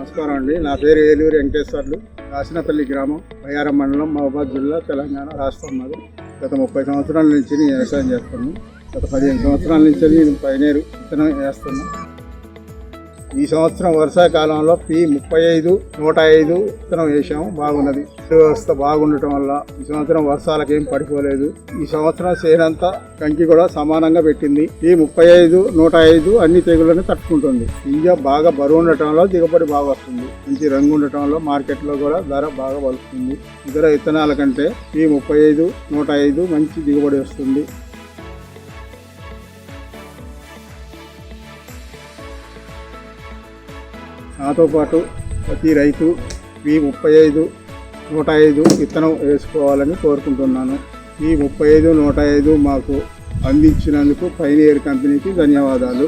నమస్కారం అండి. నా పేరు ఏలూరు వెంకటేశ్వర్లు. రాసినపల్లి గ్రామం బయ్యారం మండలం మహబాద్ జిల్లా తెలంగాణ రాష్ట్రం మాది. గత ముప్పై సంవత్సరాల నుంచి నేను వ్యవసాయం చేస్తున్నాను. గత పదిహేను సంవత్సరాల నుంచి నేను పైనేరు విత్తనం వేస్తున్నాను. ఈ సంవత్సరం వర్షాకాలంలో పి ముప్పై ఐదు నూట ఐదు విత్తనం వేసాము బాగున్నది. వ్యవస్థ బాగుండటం వల్ల ఈ సంవత్సరం వర్షాలకు ఏం పడిపోలేదు. ఈ సంవత్సరం చేనంతా కంకి కూడా సమానంగా పెట్టింది. ఈ ముప్పై ఐదు నూట ఐదు అన్ని తెగులను తట్టుకుంటుంది. గింజ బాగా బరువు ఉండటంలో దిగుబడి బాగా వస్తుంది. మంచి రంగు ఉండటంలో మార్కెట్లో కూడా ధర బాగా పలుకుతుంది ఇతర విత్తనాల కంటే ఈ ముప్పై ఐదు నూట ఐదు మంచి దిగుబడి వస్తుంది. నాతో పాటు ప్రతి రైతు ఈ ముప్పై ఐదు నూట ఐదు విత్తనం వేసుకోవాలని కోరుకుంటున్నాను. ఈ ముప్పై ఐదు నూట ఐదు మాకు అందించినందుకు పైనియర్ కంపెనీకి ధన్యవాదాలు.